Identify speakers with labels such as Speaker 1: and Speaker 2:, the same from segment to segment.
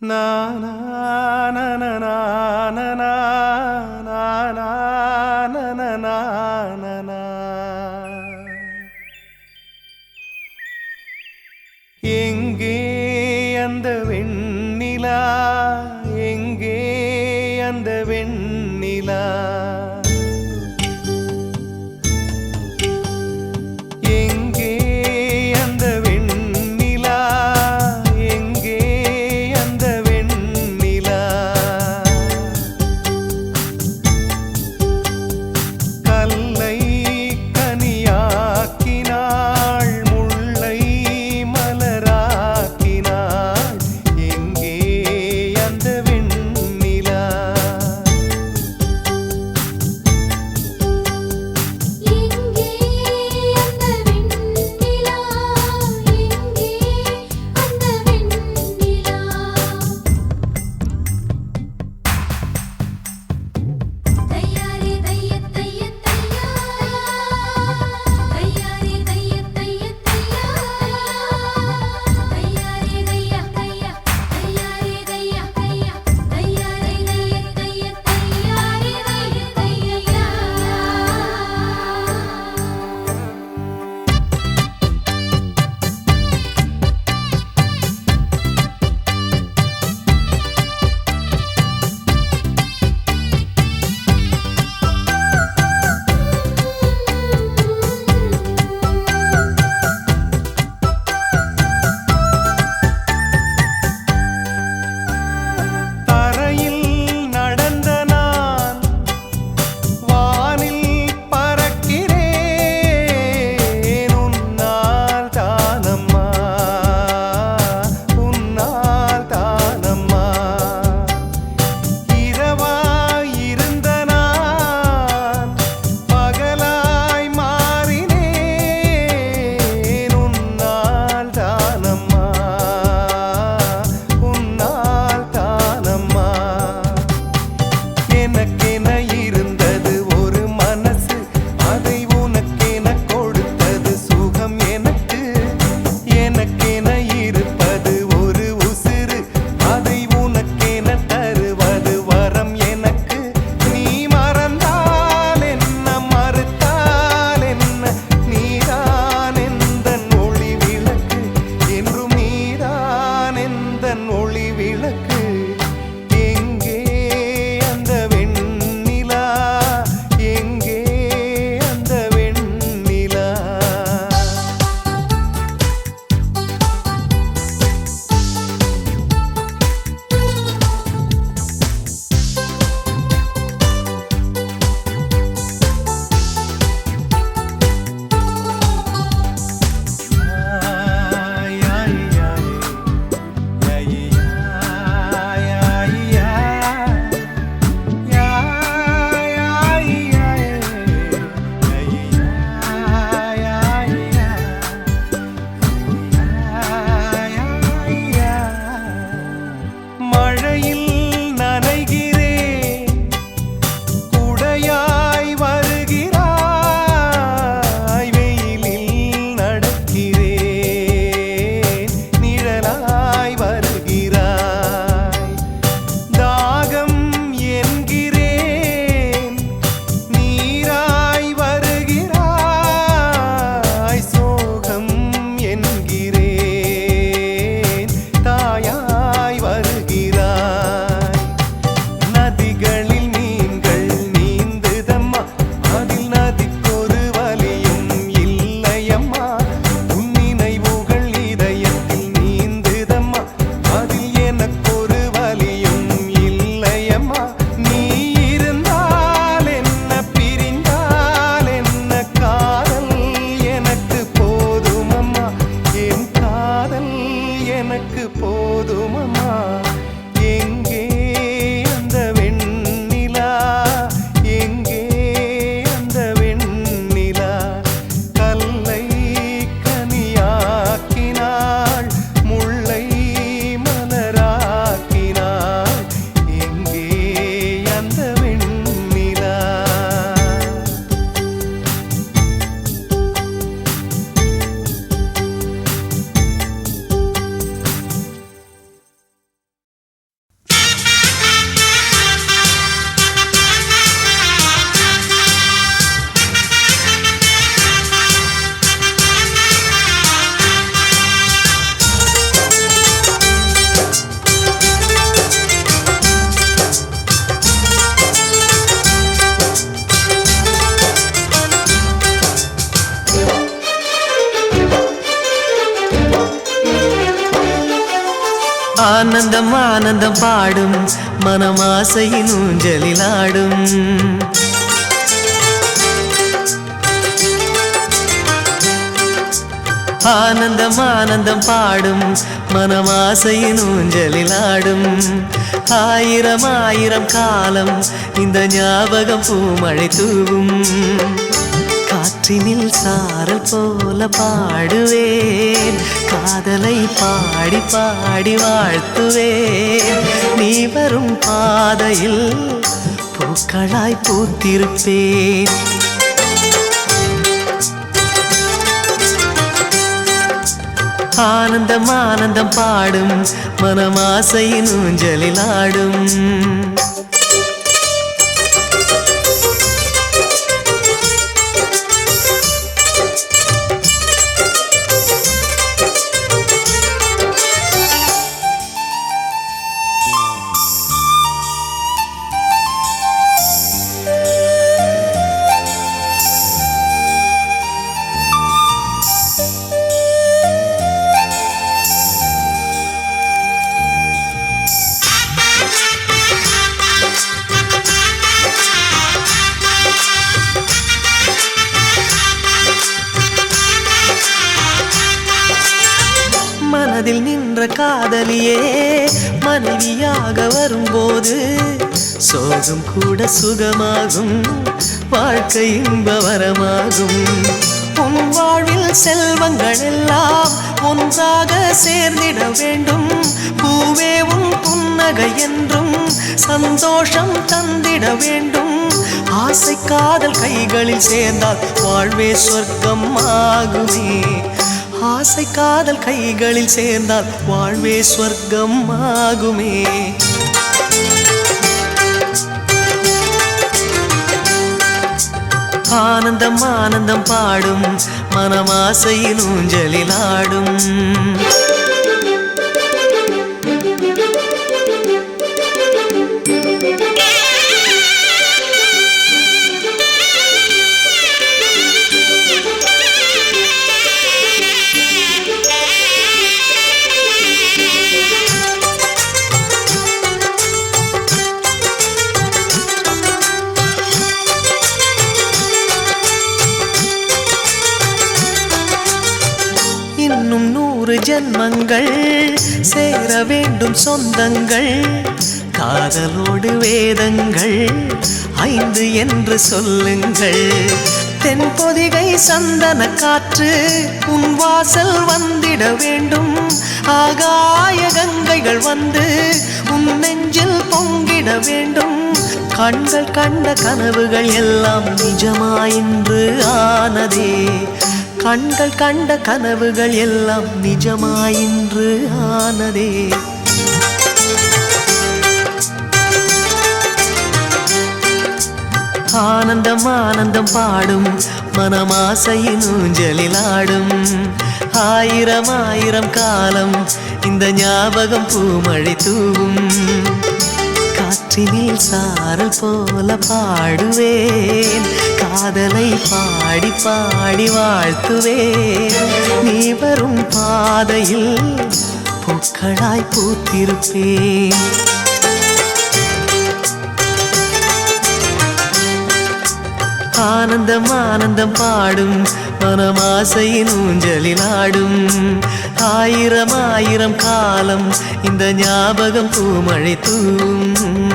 Speaker 1: Na na na na na na
Speaker 2: மனமாசையின் ஊஞ்சலிலாடும். ஆனந்தம் ஆனந்தம் பாடும் மனமாசையின் ஊஞ்சலிலாடும். ஆயிரம் ஆயிரம் காலம் இந்த ஞாபகம் பூமழை தூவும். காற்றினில் சாரல் போல பாடுவேன். காதலை பாடி பாடி வாழ்த்துவேன். நீ வரும் பாதையில் பூக்களாய் பூத்திருப்பேன். ஆனந்தம் ஆனந்தம் பாடும் மனமாசையின் ஊஞ்சலில் ஆடும். சுகமாகும் வாழ்க்கை இன்பவரமாகும் உன் வாழ்வில் செல்வங்கள் எல்லாம் ஒன்றாக சேர்ந்திட வேண்டும். பூவே உன் புன்னகை என்றும் சந்தோஷம் தந்திட வேண்டும். ஆசை காதல் கைகளில் சேர்ந்தால் வாழ்வே சொர்க்கம் ஆகுமே ஆசை காதல் கைகளில் சேர்ந்தால் வாழ்வே சொர்க்கம் ஆகுமே ஆனந்தம் ஆனந்தம் பாடும் மனமாசையில் ஊஞ்சலில் ஆடும். ஜென்மங்கள் சேர வேண்டும் சொந்தங்கள் காதலோடு வேதங்கள் ஐந்து என்று சொல்லுங்கள். தென்பொதிகை சந்தன காற்று உன் வாசல் வந்திட வேண்டும். ஆகாய கங்கைகள் வந்து உன் நெஞ்சில் பொங்கிட வேண்டும். கண்கள் கண்ட கனவுகள் எல்லாம் நிஜமாயின்று ஆனதே. கண்கள் கண்ட கனவுகள் எல்லாம் நிஜமாயின்று ஆனதே. ஆனந்தம் ஆனந்தம் பாடும் மனமாசையின் ஊஞ்சலில் ஆடும். ஆயிரம் ஆயிரம் காலம் இந்த ஞாபகம் பூமழை தூவும். காற்றினில் சாரல் போல பாடுவேன். காதலை பாடி பாடி வாழ்த்துவே. நீ வரும் பாதையில் பூக்களாய் பூத்திருப்பேன் ஆனந்தம் ஆனந்தம் பாடும் மனமாசையின் ஊஞ்சலில் ஆடும். ஆயிரம் ஆயிரம் காலம் இந்த ஞாபகம் பூமழை தூவும்.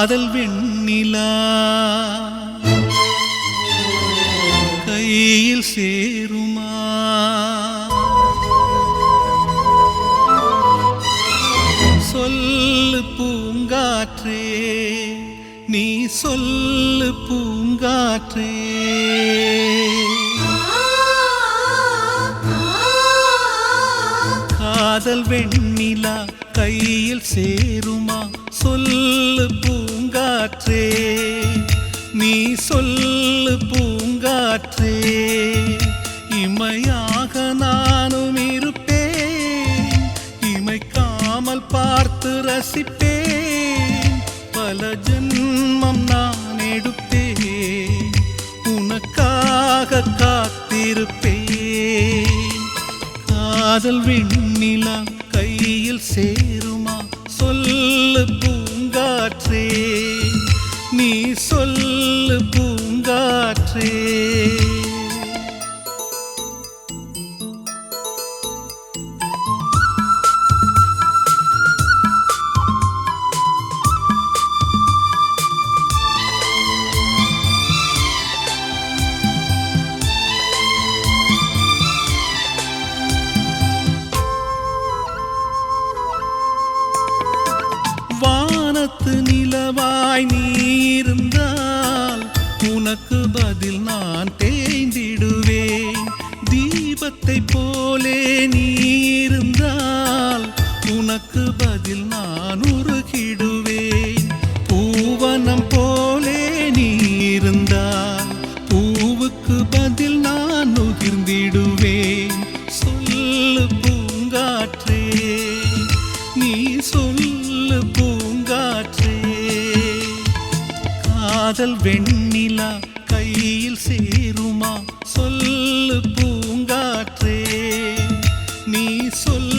Speaker 3: காதல் வெண்ணிலா. கையில் சேருமா. சொல்லு பூங்காற்றே நீ சொல்லு பூங்காற்றே. காதல் வெண்ணிலா கையில் சேருமா. சொல்லு
Speaker 4: பூ காற்றே நீ சொல்லு பூங்காற்றே. இமையாக நானும் இருப்பேன் இமைக்காமல் பார்த்து ரசிப்பேன். பல ஜென்மம் நான் எடுப்பேன் உனக்காக காத்திருப்பேன். காதல் விண்ணிலா கையில் சேருமா? சொல்லு பூ காற்றே காதல் வெண்ணிலா கையில் சேருமா? சொல்லு பூங்காற்றே நீ சொல்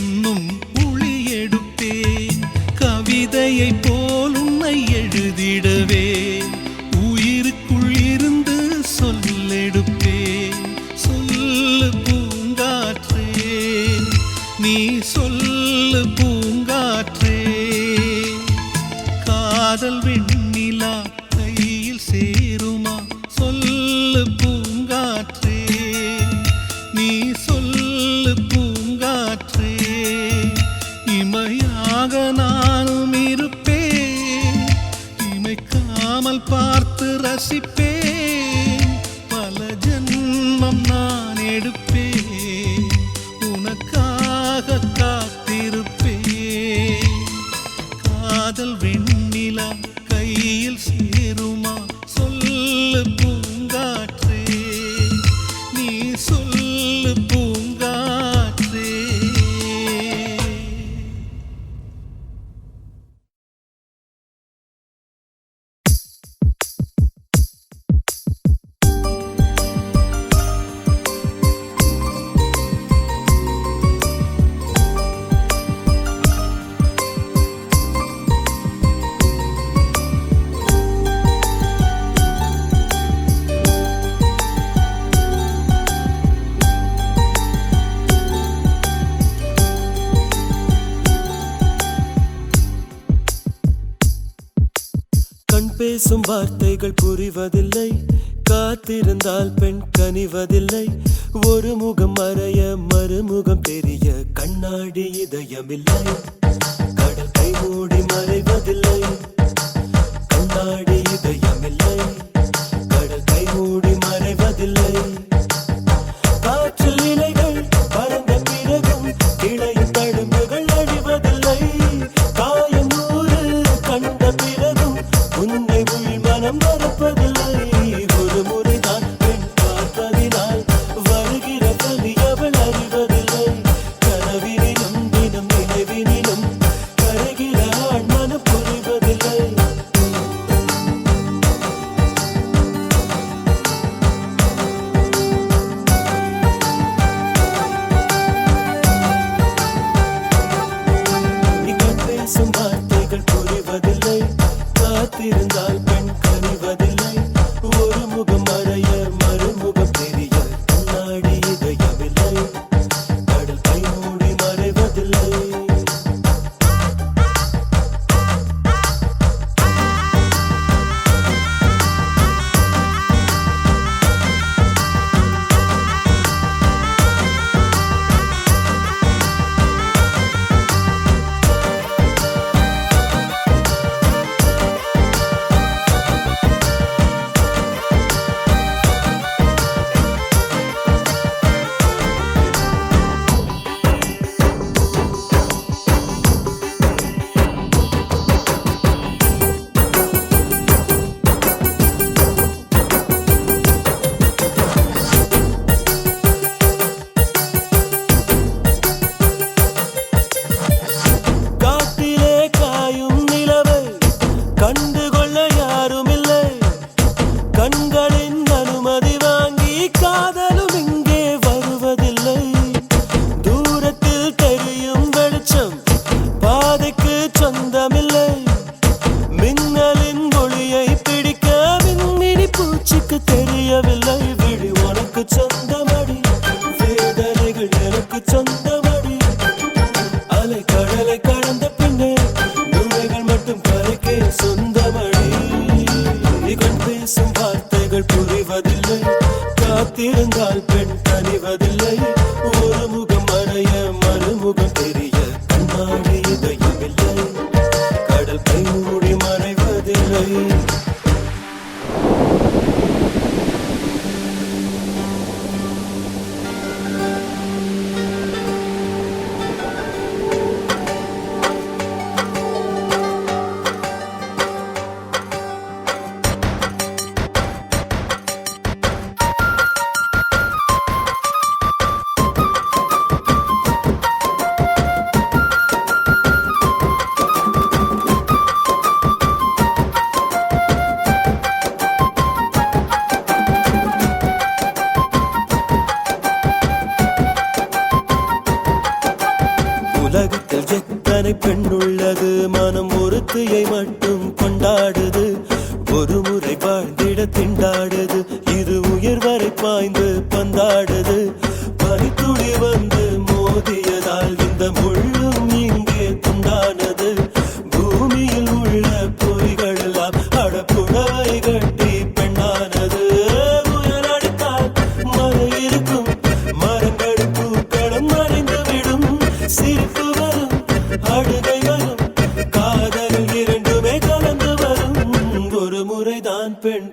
Speaker 5: no பேசும் வார்த்தைகள் புரிவதில்லை. காத்திருந்தால் பெண் கனிவதில்லை. ஒரு முகம் மறைய மறுமுகம் தெரிய கண்ணாடி இதயமில்லை. கடல் கை மூடி மறைவதில்லை. கண்ணாடி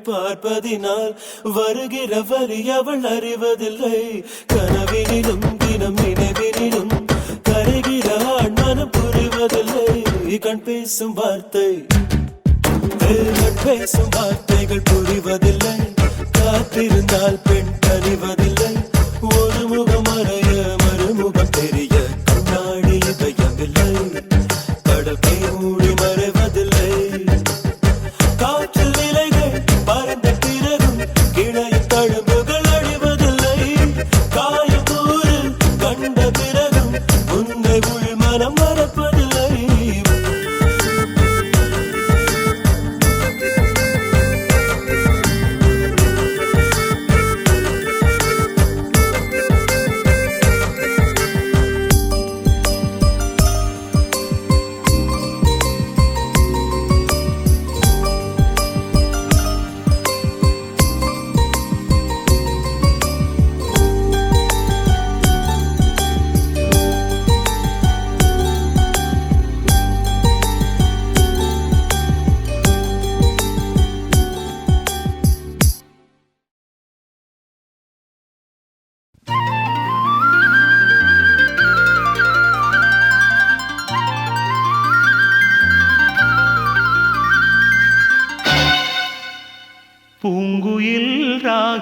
Speaker 5: பார்ப்பதினால் வருகிற வழி அவள் அறிவதில்லை. கனவினிலும் தினம் நினைவினிலும் கரைகிற ஆண்மனம் புரிவதில்லை. கண் பேசும் வார்த்தை பேசும் வார்த்தைகள் புரிவதில்லை. காத்திருந்தால் பெண் அறிவதில்லை ஒரு முகம் அறைய மறுமுகம் தெரிய கண்ணாடி இதயமில்லை. கடல் மூடி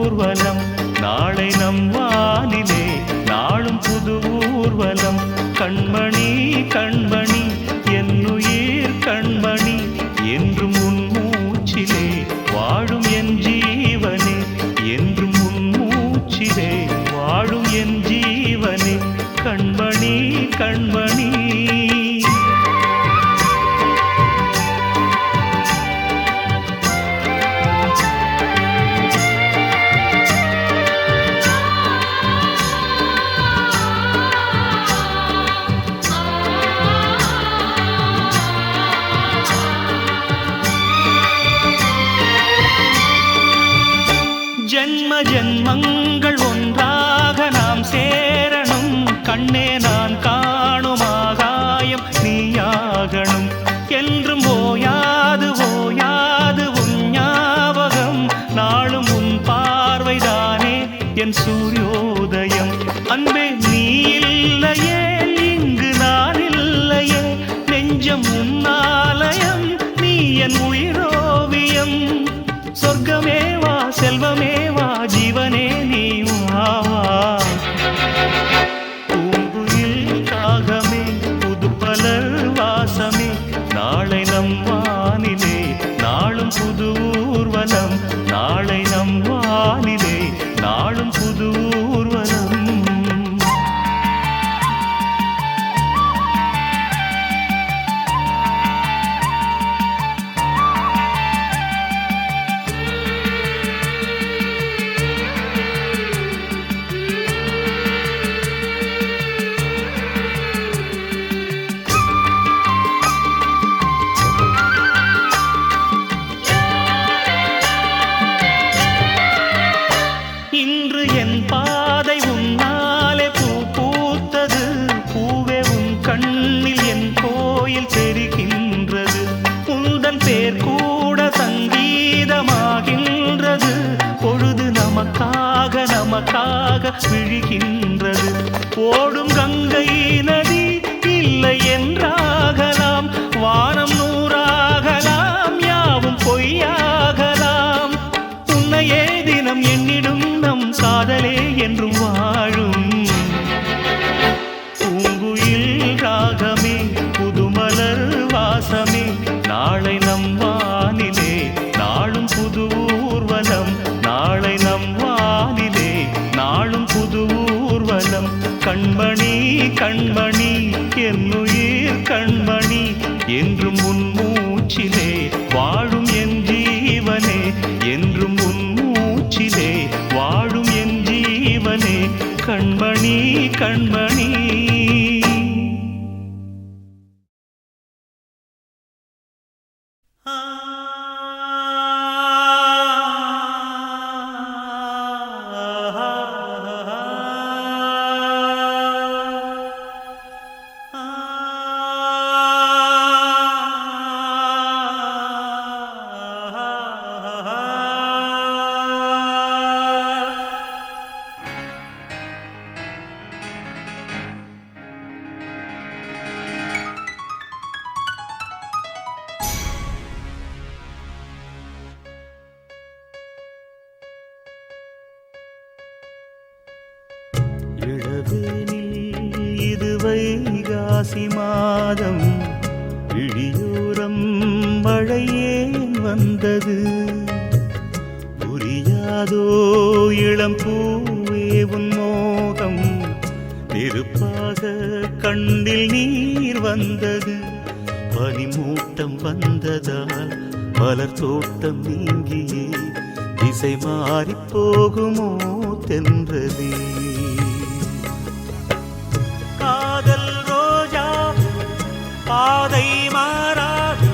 Speaker 3: ஊர்வலம். நாளை நம் வானிலே நாளும் புது ஊர்வலம். கண்மணி கண்மணி. ஜென்மங்கள் ஒன்றாக நாம் சேரணும். கண்ணே என்றும் வாழும். கண்மணி கண்மணி. ஆறிப்போகுமோ தென்றலே. காதல் ரோஜா பாதை மாறாது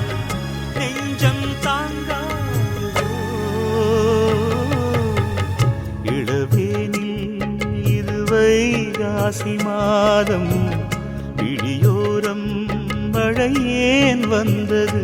Speaker 3: நெஞ்சம் தாங்காது இளவேனில் இருவை ராசி மாதம் விழியோரம் மழை ஏன் வந்தது.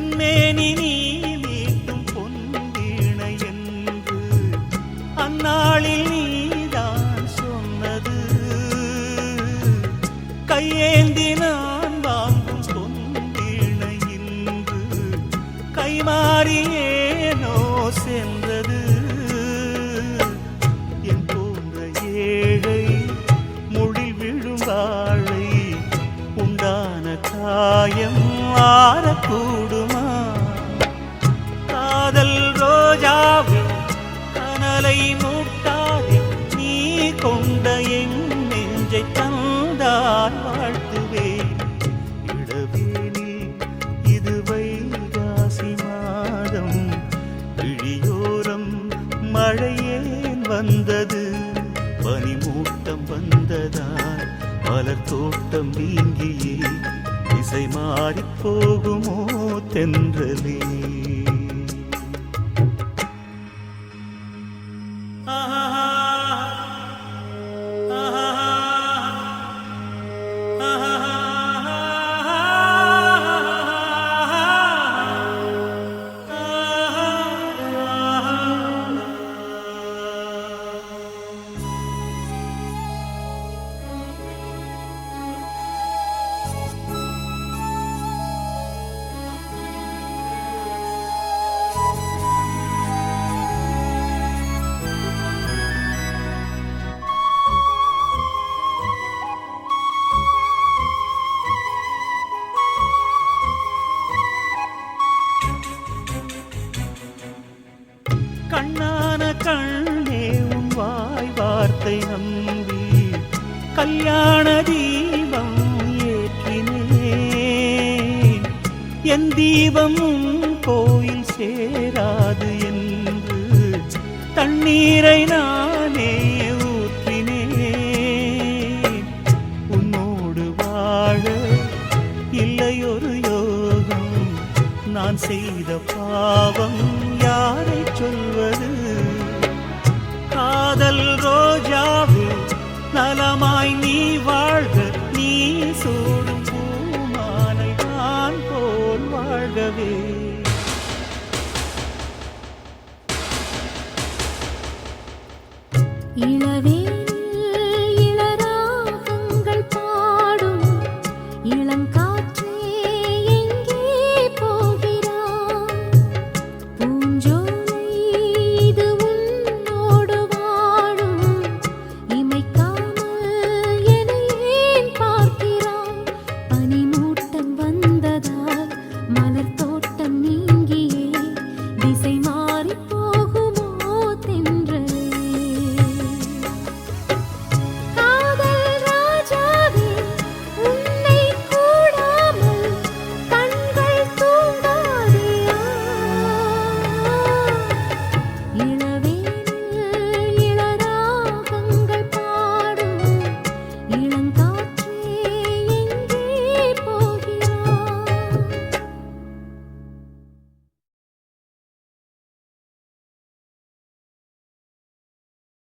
Speaker 3: கண்மேனி நீ வந்தது. பனிமூட்டம் வந்ததால் மலர் தோட்டம் நீங்கியே. திசை மாறிப் போகுமோ தென்றலே. கண்ணான கண்ணே உன் வாய் வார்த்தை நம்பி கல்யாண தீபம் ஏற்றினேன். என் தீபம் கோயில் சேராது என்று தண்ணீரை நானே ஊற்றினேன். உன்னோடு வாழ இல்லையொரு யோகம் நான் செய்த பாவம் சொல்வது. காதல் ரோஜாவே நலமாய் நீ வாழ்க.